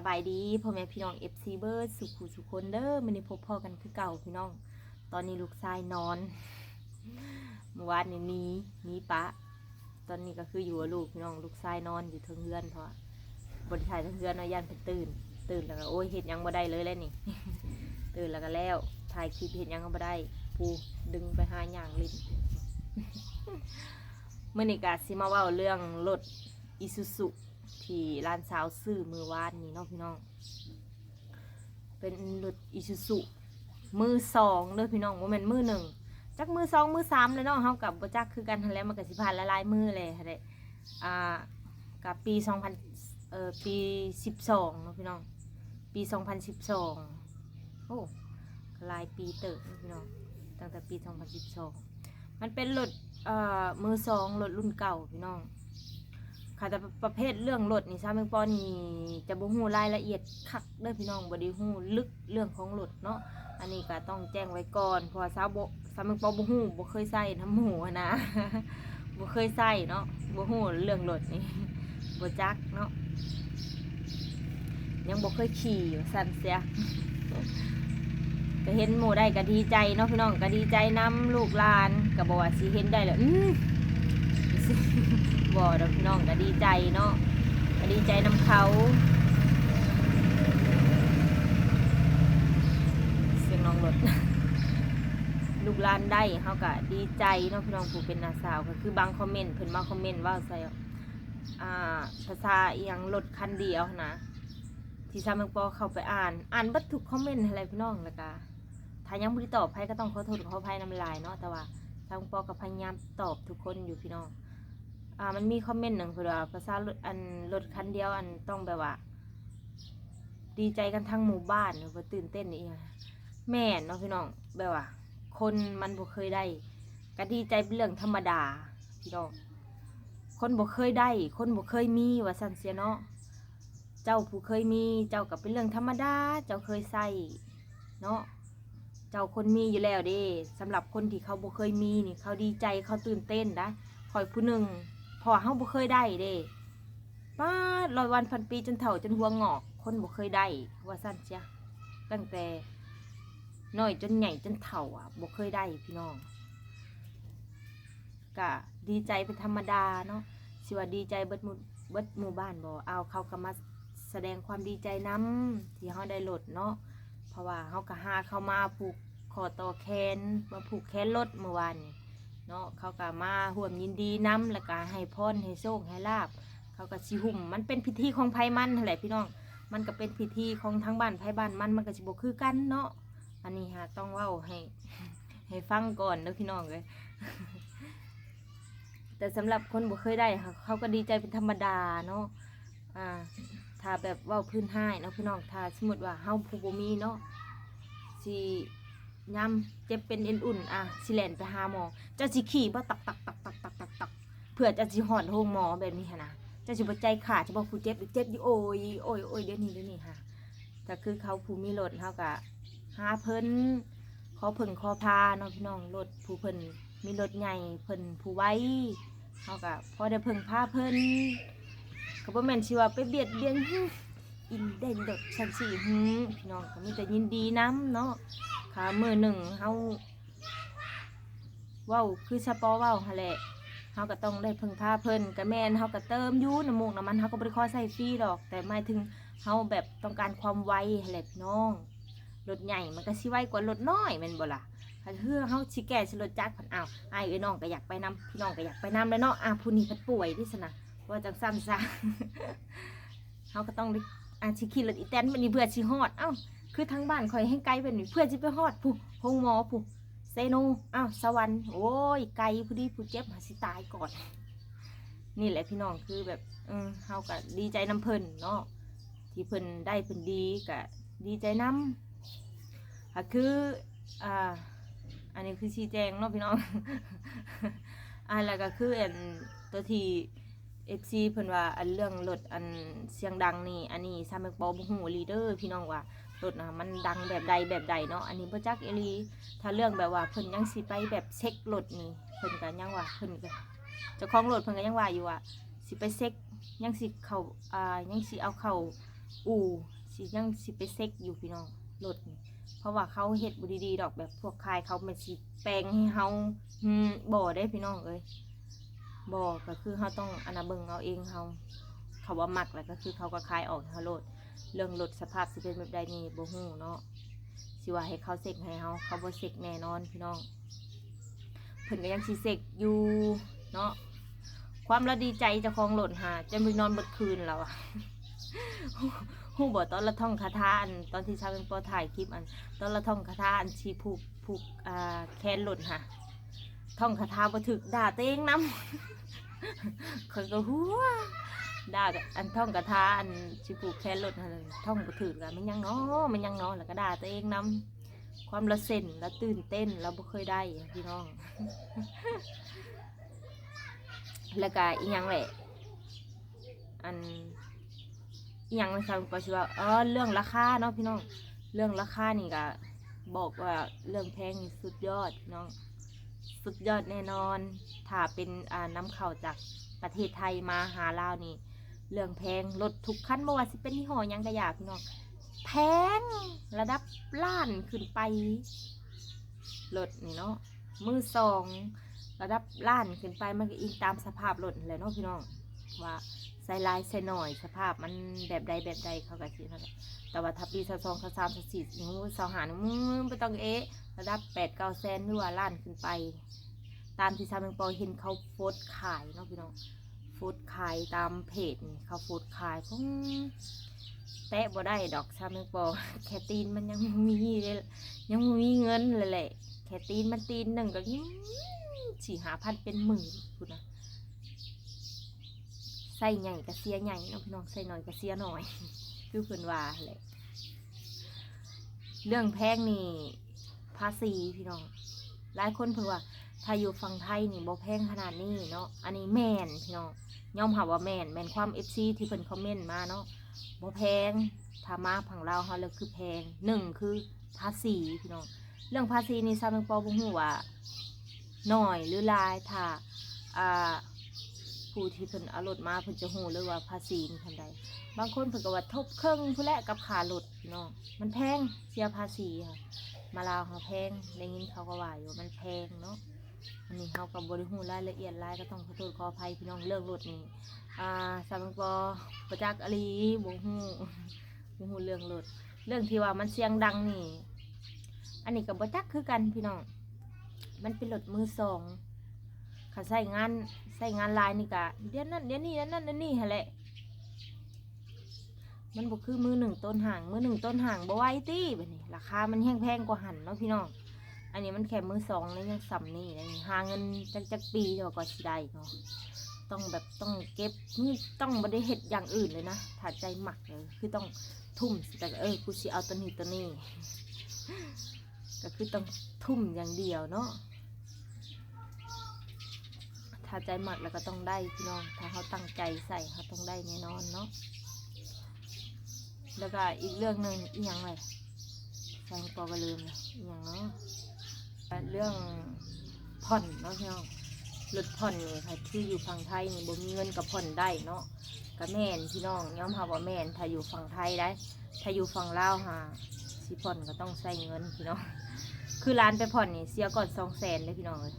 สบายดีพ่อแม่พี่น้อง FC เบิร์ดสุขุสุคนเด้อมื้อนี้พบพ่อกันคือเก่าพี่น้อง ตอนนี้ลูกชายนอนเมื่อวานนี้หนีหนีปะ ตอนนี้ก็คืออยู่กับลูกพี่น้องลูกชายนอนอยู่เทิงเฮือนเพราะบริถ่ายเทิงเฮือนเนาะย่านเพิ่นตื่น ตื่นแล้วก็โอ้ยเห็นยังบ่ได้เลยแล้วนี่ ตื่นแล้วก็แล้วถ่ายคลิปเห็นยังก็บ่ได้ปูดึงไปหาย่างลิ้น เมื่อนี้ก็สิมาเว้าเรื่องรถอิซูซุ ที่ร้านสาวซื้อมือวานนี่เนาะพี่น้อง เป็นรถอิซูซุมือสองเด้อพี่น้องบ่แม่นมือหนึ่งจักมือสองมือสามเลยเนาะเฮากับบจักคือกันหั้นแล้วมันก็สิผ่านละลายมือเลยหั่นแหละอ่ากับปี2000เอ่อปี12เนาะพี่น้อง ปี2012โอ้ก็หลายปีเติบพี่น้องตั้งแต่ปี2012มันเป็นรถเอ่อมือสองรถรุ่นเก่าพี่น้อง ค่ะแต่ประเภทเรื่องรถนี่ซาเมงปอนี่จะบ่ฮู้รายละเอียดคักเด้อพี่น้องบ่ได้ฮู้ลึกเรื่องของรถเนาะอันนี้ก็ต้องแจ้งไว้ก่อนเพราะว่าซาบ่ซาเมงปอบ่ฮู้บ่เคยใส่น้ำหูอะนะบ่เคยใส่เนาะบ่ฮู้เรื่องรถนี่บ่จักเนาะยังบ่เคยขี่สั่นเสียก็เห็นหมู่ได้ก็ดีใจเนาะพี่น้องก็ดีใจนํลูกหลานก็บอกว่าสิเห็นได้แล้วอื้อ บ่ดอกพี่น้องก็ดีใจเนาะก็ดีใจนํเขาเสียงน้องรถลูกหลานได้เขาก็ดีใจเนาะพี่น้องผู้เป็นนาสาวก็คือบางคอมเมนต์เพิ่นมาคอมเมนต์ว่าใส่อ่าภาษาอีหยังรถคันเดียวนะที่ซาเมงปอเข้าไปอ่าน อ่านบัดทุกคอมเมนต์อะไรพี่น้องแล้วก็ถ้ายังบ่ได้ตอบให้ก็ต้องขอโทษขออภัยน้ำลายเนาะแต่ว่าซามงปอก็พยายามตอบทุกคนอยู่พี่น้อง อ่ามันมีคอมเมนต์หนึ่งคือว่าภาษารถอันรถคันเดียวอันต้องแบบว่า ดีใจกันทั้งหมู่บ้านหรือว่าตื่นเต้นนี่แม่เนาะพี่น้องแบบว่า คนมันบ่เคยได้ก็ดีใจเป็นเรื่องธรรมดาพี่น้องคนบ่เคยได้ คนบ่เคยมีว่าซันเสียเนาะเจ้าผู้เคยมีเจ้าก็เป็นเรื่องธรรมดา เจ้าเคยใส่เนาะเจ้าคนมีอยู่แล้วเด้สำหรับคนที่เขาบ่เคยมีนี่เขาดีใจเขาตื่นเต้นนะคอยผู้หนึ่ง พอเฮาบ่เคยได้เด้ป้าร้อยวันพันปีจนเฒ่าจนหัวงอก คนบ่เคยได้ว่าสั้นเชียตั้งแต่น้อยจนใหญ่จนเฒ่าอะบ่เคยได้พี่น้องก็ดีใจเป็นธรรมดาเนาะสิว่าดีใจเบิดหมู่เบิดหมู่บ้านบ่เอาเขาก็มาแสดงความดีใจนํที่เฮาได้รถเนาะเพราะว่าเฮาก็หาเข้ามาผูกคอต่อแขนมาผูกแขนรถเมื่อวานนี้ เนาะเขาก็มาห่วมยินดีน้ำแล้วก็ให้พรให้โชคให้ลาบ เขาก็สิหุ่มมันเป็นพิธีของไผมันแหละพี่น้อง มันก็เป็นพิธีของทั้งบ้านไผบ้านมันมันก็สิบ่คือกันเนาะอันนี้ฮะต้องเว้าให้ให้ฟังก่อนเด้อพี่น้องเลยแต่สำหรับคนบ่เคยได้ค่ะเขาก็ดีใจเป็นธรรมดาเนาะอ่าถ้าแบบว้าพื้นห้ายเนาะพี่น้องถ้าสมมติว่าเฮาผู้บ่มีเนาะสิ ยำเจ็บเป็นเอ็นอุ่นอะสิแลนไปหาหมอจะสิขี่บ่ตักตักตักตักตักตักตักเพื่อจะสิหอนโรงหมอแบบนี้นะจะสิบ่ใจขาดจะบ่ผู้เจ็บเจ็บอยู่โอ้ยโอ้ยโอ้ยเดี๋ยวนี้เดี๋ยวนี้ค่ะแต่คือเขาผู้มีรถเฮาก็หาเพิ่นขอเพิ่นขอพาเนาะพี่น้องรถผู้เพิ่นมีรถใหญ่เพิ่นผู้ไว้เฮาก็พอได้เพิ่งพาเพิ่นก็บ่แม่นสิว่าไปเบียดเบียนหึอินได้รถฉันสิหึพี่น้องก็มีแต่ยินดีนํเนาะ ค่ะมือหนึ่งเฮาเว้าคือสปอเว้าหั่นแหละเฮาก็ต้องได้พึ่งพาเพิ่นก็แม่นเฮาก็เติมยูน้ำมูกน้ำมันเฮาก็บ่ได้ขอใส่ฟรีดอก แต่หมายถึงเฮาแบบต้องการความไวหั่นแหละพี่น้องรถใหญ่มันก็สิไวกว่ารถน้อยแม่นบ่ล่ะเฮือเฮาสิแก่สิรถจักรพันอ้าวอ้เอ้น้องก็อยากไปนํพี่น้องก็อยากไปนํแล้วเนาะอะผู้นี้เพิ่นป่วยดิซะนะว่าจังซั่นซะเฮาก็ต้องได้อะสิขี่รถอีแตนมันนี่เพื่อสิฮอดเอ้า คือทั้งบ้านคอยให้ไกลแบบนี้เพื่อจะไปฮอดผู้ห้องหมอผู้เซโนอ้าวสวรรค์โอ้ยไกลผู้ดีผู้เจ็บหาสิตายก่อน นี่แหละพี่น้องคือแบบเออเฮาก็ดีใจน้ำเพิ่นเนาะที่เพิ่นได้เพิ่นดีก็ดีใจน้ำก็คืออ่าอันนี้คือชี้แจงเนาะพี่น้องอ่าแล้วก็คืออันตัวที่ เอฟซีเพิ่นว่าอันเรื่องรถอันเสียงดังนี่อันนี้ซาเมกบอบ่ฮู้ลีเดอร์พี่น้องว่ารถนะมันดังแบบใดแบบใดเนาะอันนี้บ่จักเอลีถ้าเรื่องแบบว่าเพิ่นยังสิไปแบบเช็ครถนี่เพิ่นก็ยังว่าเพิ่นก็เจ้าของรถเพิ่นก็ยังว่าอยู่ว่าสิไปเช็คยังสิเข้าอ่ายังสิเอาเข้าอู่สิยังสิไปเซ็กอยู่พี่น้องรถนี่เพราะว่าเขาเฮ็ดบ่ดีๆดอกแบบพวกคายเขามันสิแปลงให้เฮาอืมบ่ได้พี่น้องเอ้ย บ่ก็คือเฮาต้องอนน่ะเบิงเอาเองเฮาเขาว่ามักแล้วก็คือเขาก็คลายออกเฮาโลดเรื่องรถสภาพสิเป็นแบบใดนี่บ่ฮู้เนาะสิว่าให้เขาเซ็กให้เฮาเขาบ่เซ็กแน่นอนพี่น้องเพิ่นก็ยังสิเซ็กอยู่เนาะความละดีใจจ้าของรถหาจนไปนอนเบิดคืนแล้วอะฮู้บ่ตอนละท่องคาถาอันตอนที่ชาวเป็นปอถ่ายคลิปอัน ตอนละท่องคาถาอันชีผูกผูกอ่าแขนรถค่ะท่องคาถาบ่ถึกด่าเต้งนํข่ อยก็หัวด่ากับอันท่องกระทาอันชิผูแค่รถอันท่องบ่ถือกันมันยังเนาะมันยังเนาะแล้วก็ด่าตัวเองนำความละเส้นและตื่นเต้นเราบ่เคยได้พี่น้อง แล้วก็อีหยังแหละ อันอีหยังนะครับก็สิว่าเออเรื่องราคาเนาะพี่น้อง เรื่องราคานี่ก็บอกว่าเรื่องแพงสุดยอดน้อง สุดยอดแน่นอน ถ้าเป็นอ่าน้ำเข้าจากประเทศไทยมาหาลาวนี่ เรื่องแพงรถทุกคันบ่ว่าสิเป็นยี่ห้อยังกระยาพี่น้องแพงระดับล้านขึ้นไปรถนี่เนาะมือสองระดับล้านขึ้นไปมันก็อิงตามสภาพรถนั่นแหละเนาะพี่น้องว่าใส่ลายใส่หน่อยสภาพมันแบบใดแบบใดเขาก็สินั่นแหละแต่ว่าถ้าปีสองสามสามสี่นิ้วสองหานมือไม่ต้องเอะระดับแปดเก้าแสนหรือว่าล้านขึ้นไป ตามที่ชาวเมืองปอเห็นเขาโพสขายเนาะพี่น้องโพสขายตามเพจนี่เขาโพสขายคงแตะบ่ได้ดอกชาวเมืองปอแคตีนมันยังมีเลยยังมีเงินเลยแหละแคตีนมันตีนหนึ่งก็อื้อสี่หาพันเป็นหมื่นพูดนะใส่ใหญ่ก็เสียใหญ่เนาะพี่น้องใส่หน่อยก็เสียหน่อย คือเพิ่อนว่าแหละเรื่องแพงนี่ภาษีพี่น้อง หลายคนเพิ่นว่า ถ้าอยู่ฝั่งไทยนี่บ่แพงขนาดนี้เนาะ อันนี้แมนพี่น้องย่อมรับว่าแมนแมนความ FC ที่เพิ่นคอมเมนต์มาเนาะบ่แพงถ้ามาฝั่งลาเฮาแล้วคือแพงหนึ่งคือภาษีพี่น้อง เรื่องภาษีนี่ซาเมืองปอบ่ฮู้ว่าน้อยหรือลายถ้าอ่าผู้ที่เพิ่นเอารถมาเพิ่นจะฮู้เลยว่าภาษีนี่เท่าใดบางคนเพิ่นก็ว่าทบเครึ่องพุ่นและกับค่ารถพี่น้อง มันแพงเสียภาษีค่ะ มาลาวเขาแพงได้ยินเขาก็ว่าอยู่มันแพงเนาะ อันนี้เขากับบริหูรายละเอียดรายก็ต้องขอโทษขออภัยพี่น้องเรื่องรถนี่อ่าสามปอประจักษ์อลีบ่ฮู้บ่ฮู้เรื่องรถเรื่องที่ว่ามันเสียงดังนี่ อันนี้กับประจักษ์คือกันพี่น้อง มันเป็นรถมือสองเขาใส่งานใส่งานลายนี่กะเดี๋ยวนั้นเดี๋ยวนี้เดี๋ยวนั้นเดี๋ยวนี้หั่แหละมันบ่คือมือหนึ่งต้นห่าง มือหนึ่งต้นห่างบ่ไหวตี้แบบนี้ราคามันแห้งแพงกว่าหันเนาะพี่น้อง อันนี้มันแค่มือสองแล้วยังซ้ำนี่เลยหาเงินจักจักปีเดียวก็สิได้เนาะต้องแบบต้องเก็บนี่ต้องบ่ได้เฮ็ดอย่างอื่นเลยนะถ้าใจหมักเลยคือต้องทุ่มแต่เออกูสิเอาตัวนี้ตัวนี้ก็คือต้องทุ่มอย่างเดียวเนาะถ้าใจหมักแล้วก็ต้องได้พี่น้อง ถ้าเขาตั้งใจใส่เขาต้องได้แน่นอนเนาะแล้วก็อีกเรื่องหนึ่งอีกอย่างไรแฟนปอก็ลืมเลยอีกอย่างเนาะ รื่องผ่อนเนาะพี่น้องรถผ่อนนี่ค่ะที่อยู่ฝั่งไทยนี่บ่มีเงินกับผ่อนได้เนาะก็แม่นพี่น้องย้อมหาว่าแม่นถ้าอยู่ฝั่งไทยได้ ถ้าอยู่ฝั่งลาวหาสิผ่อนก็ต้องใช้เงินพี่น้อง คือร้านไปผ่อนนี่เสียก่อนสองแสนเลยพี่น้องเลย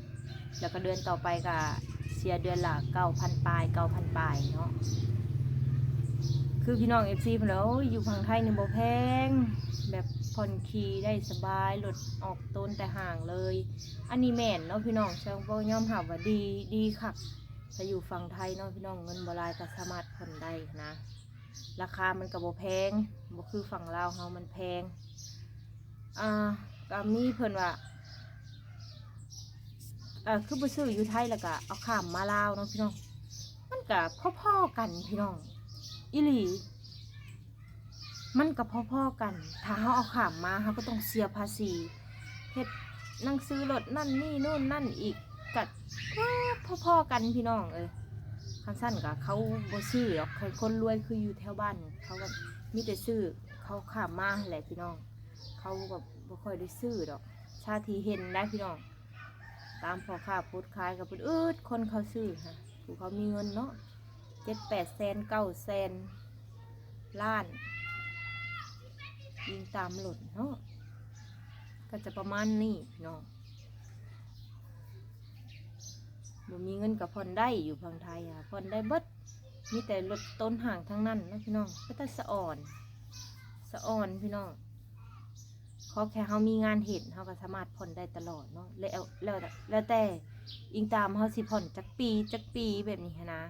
แล้วก็เดือนต่อไปก็เสียเดือนละเก้าพันปลายเก้าพันปลายเนาะ คือพี่น้องเอฟซีเพิ่นว่าโอ้ยอยู่ฝั่งไทยนี่บ่แพงแบบ ผ่อนขี่ได้สบายรถออกต้นแต่ห่างเลย อันนี้แม่นเนาะพี่น้องช่างบ่ยอมรับว่าดีดีคักถ้าอยู่ฝั่งไทยเนาะพี่น้องเงินบ่หลายก็สามารถผ่อนได้นะ ราคามันก็บ่แพงบ่คือฝั่งลาวเฮามันแพงอ่าก็มีเพิ่นว่าเอ่อคือบ่ซื้ออยู่ไทยแล้วก็เอาข้ามมาลาวเนาะพี่น้องมันก็พ่อๆกันพี่น้องอีหลี มันก็พ่อๆกัน ถ้าเขาเอาขามมาเขาก็ต้องเสียภาษีเฮ็ดนังซื้อรถนั่นนี่นู่นนั่นอีกกัดพ่อๆกันพี่น้องเอ้ยคันสั้นกับเขาบ่ซื้อหรอกคนรวยคืออยู่แถวบ้าน เขาก็มีแต่ซื้อเขาขามมาแหละพี่น้อง เขาแบบบ่ค่อยได้ซื้อดอก ชาทีเห็นได้พี่น้อง ตามพ่อค้าพูดขายกับพูดอืดคนเขาซื้อค่ะผู้เขามีเงินเนาะเจ็ดแปดแสนเก้าแสนล้าน ยิงตามหล่นเนาะก็จะประมาณนี้พี่น้องบ่มีเงินกับผ่อนได้อยู่พังไทยอะผ่อนได้เบิดมีแต่รถต้นห่างทั้งนั้นนะพี่น้องก็แต่สะอ่อน สะอ่อนพี่น้องขอแค่เฮามีงานเห็นเฮาก็สามารถผ่อนได้ตลอดเนาะแล้วแล้วแล้วแต่อิงตามเฮาสิผ่อนจักปีจักปีแบบนี้นะ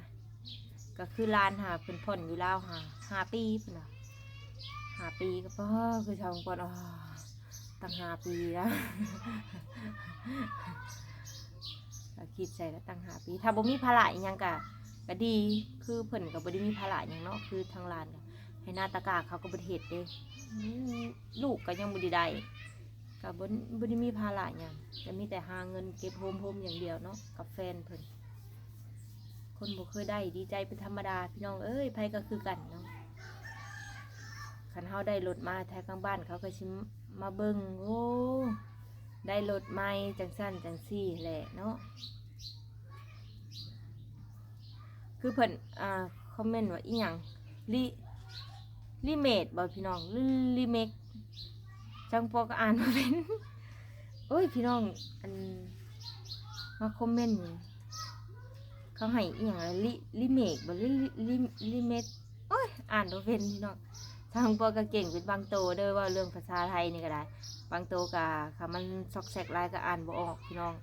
ก็คือลานหาเพิ่นผ่อนอยู่แล้วหาหาปีเพิ่นนะ ปีก็พอคือชาวก่อนอ๋อตั้งหาปีแล้วก็คิดใจแล้วตั้งหาปี ถ้าบ่มีภาระอิหยังก็ก็ดีคือเพิ่นก็บ่ได้มีภาระหยังเนาะคือทางลานก็ให้หน้าตากาเขาก็บ่เฮ็ดเด้ลูกก็ยังบ่ได้ได้ก็บ่บ่ได้มีภาระหยังก็มีแต่หาเงินเก็บโฮมๆอย่างเดียวเนาะกับแฟนเพิ่นคนบ่เคยได้ดีใจเป็นธรรมดาพี่น้องเอ้ยไผก็คือกันเนาะ คันเฮาได้รถมาแท้ข้างบ้านเขาก็สิมมาเบิ่งโอ้ได้รถใหม่จังสั้นจังซี่แหละเนาะคือเพิ่นอ่าคอมเมนต์ว่าอีหยังลิลิเมดบ่พี่น้องลิลิเมกจังปอก็อ่านบ่เป็นโอ้ยพี่น้องอันมาคอมเมนต์เขาให้อีหยังลิลิเมกบ่ลิลิลิเมกโอ้ยอ่านบ่เป็นพี่น้อง ทางปอก็เก่งเป็นบางโตด้อว่าเรื่องภาษาไทยนี่ก็ได้ บางโตก็ค่ะมันซอกแซกหลายก็อ่านบ่ออกพี่น้อง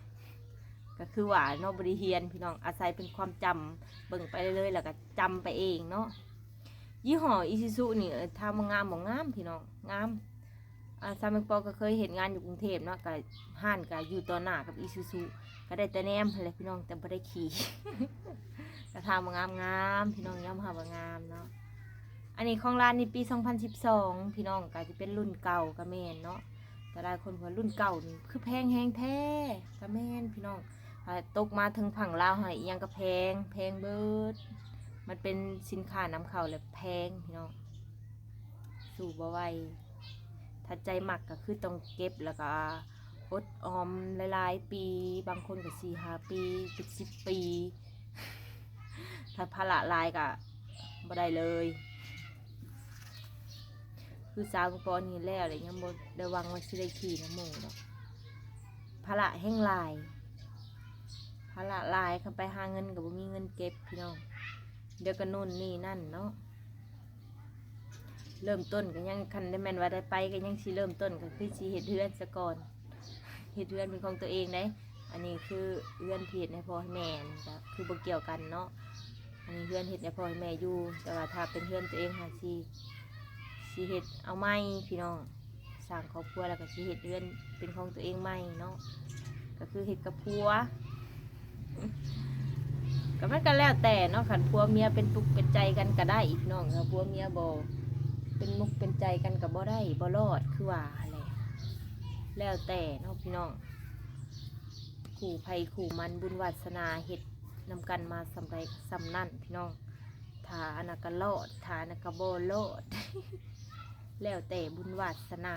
ก็คือว่าเนาะบ่ได้เรียนพี่น้องอาศัยเป็นความจำเบิ่งไปเรื่อยๆแล้วก็จำไปเองเนาะยี่ห้ออิซิซุนี่เออถ้ามันงามบ่งามพี่น้องงามอาซามังปอก็เคยเห็นงานอยู่กรุงเทพเนาะก็ห้านก็อยู่ต่อหน้ากับอิซิซุก็ได้แต่แนมหั่นแหละพี่น้องแต่บ่ได้ขี่กระทำงามงามพี่น้องย้ำหาว่างามเนาะ อันนี้ของร้านนี่ปี 2012 พี่น้องก็จะเป็นรุ่นเก่ากระแมนเนาะแต่หลายคนว่ารุ่นเก่านี่คือแพงแฮงแท้กระแมนพี่น้องตกมาถึงผังลาวหอยยังก็แพง แพงเบิด มันเป็นสินค้านำเข้าแล้วแพงพี่น้องสู่บ่ไหวถ้าใจหมักก็คือต้องเก็บแล้วก็อดออมหลายๆ ปี บางคนก็สี่ห้าปีเป็นสิบปี ถ้าภาระลายก็บ่ได้เลย คือสาวกปอนี่แล้วอะไรยังบ่ได้วางว่าสิได้ขี่น้ำมูดอกภาระแห้งลายภาระลายคันไปหาเงินก็บ่มีเงินเก็บพี่น้องเดี๋ยวก็นู่นนี่นั่นเนาะเริ่มต้นก็ยังคันได้แม่นว่าได้ไปก็ยังสิเริ่มต้นก็คือสิเฮ็ดเรือนซะก่อนเฮ็ดเรือนเป็นของตัวเองเด้อันนี้คือเรือนเฮ็ดให้พ่อแม่นี่ก็คือบ่เกี่ยวกันเนาะอันนี้เรือนเฮ็ดให้พ่อแม่อยู่แต่ว่าถ้าเป็นเรือนตัวเองหาสิ สิเฮ็ดเอาไม้พี่น้องสร้างครอบครัวแล้วก็สิเฮ็ดเรือนเป็นของตัวเองใหม่เนาะก็คือเฮ็ดกับผัวก็มันก็แล้วแต่เนาะขันผัวเมียเป็นปุกเป็นใจกันก็ได้อีกน้องค่ะผัวเมียบอเป็นมุกเป็นใจกันกับบ่ได้บ่รอดคือว่าอะไรแล้วแต่เนาะพี่น้องขู่ภัยขู่มันบุญวาสนาเห็ดนำกันมาสำไรสำนั่นพี่น้องฐาอนากะรอดฐาอนากะบ่รอด แล้วแต่บุญวาสนา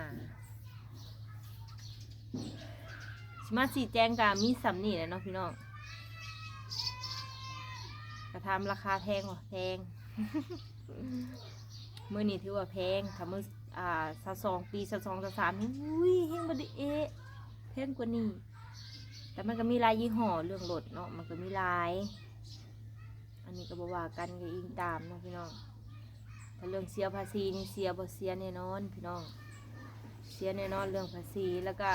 สมาสีแจงกามีสำนี่แหละเนาะพี่น้องกระทำราคาแพงกว่าแพงเมื่อนี้ถือว่าแพงถ้าเมื่ออ่าสาสองปีสาสองสาสามนี่อุ้ยเฮงบดีเอะแพงกว่านี้ แต่มันก็มีลายยี่ห้อเรื่องรถเนาะมันก็มีลาย อันนี้ก็บว่ากันก็อิงตามเนาะพี่น้อง แต่เรื่องเสียภาษีนี่เสียบ่เสียแน่นอนพี่น้อง เสียแน่นอนเรื่องภาษีแล้วก็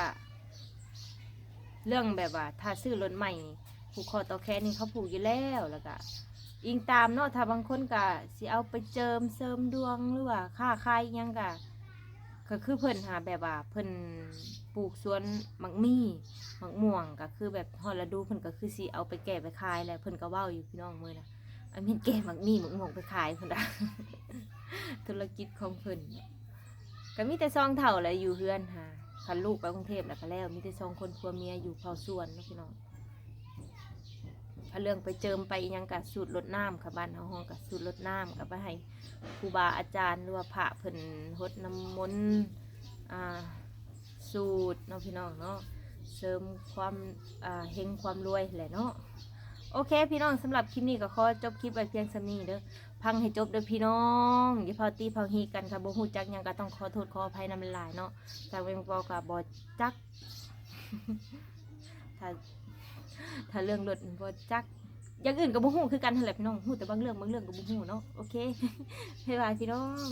เรื่องแบบว่า ถ้าซื้อรถใหม่ผูกคอต่อแขนนี่เขาผูกอยู่แล้วแล้วก็อิงตามเนาะถ้าบางคนก็สิเอาไปเจิมเสริมดวงหรือว่าค่าคายยังก็ก็คือเพิ่นหาแบบว่าเพิ่นปลูกสวนมักมี่มักม่วงก็คือแบบฮอดฤดูเพิ่นก็คือสิเอาไปแก่ไปขายแล้วเพิ่นก็เว้าอยู่พี่น้องมื้อนะ อันนี้แกมักมี่มักม่วงไปขายเพิ่นน่ะธุรกิจของเพิ่นก็มีแต่ซองเท่าแหละอยู่เฮือนหาคันลูกไปกรุงเทพแล้วก็แล้ว มีแต่ซองคนผัวเมียอยู่เผาส่วนนะพี่น้องถ้าเรื่องไปเจิมไปยังกับสูตรลดน้ำค่ะบ้านเฮาห้องกับสูตรลดน้ำกับไปให้ครูบาอาจารย์หรือว่าพระเพิ่นหดน้ำมนต์อ่าสูตรเนาะพี่น้องเนาะเสริมความอ่าเฮงความรวยแหละเนาะ โอเค พี่น้องสำหรับคลิปนี้ก็ขอจบคลิปไว้เพียงสำนี้เด้อพังให้จบเด้อพี่น้องอย่าเผาตีเผาฮีกันค่ะบ่ฮู้จักหยังก็ต้องขอโทษขออภัยนำหลายเนาะจากเวงบอกก็บ่จัก ถ้าถ้าเรื่องรถบ่จักอย่างอื่นก็บ่ฮู้คือกันนั่นแหละพี่น้องฮู้แต่บางเรื่องบางเรื่องก็บ่ฮู้เนาะโอเคบ๊ายบายพี่น้อง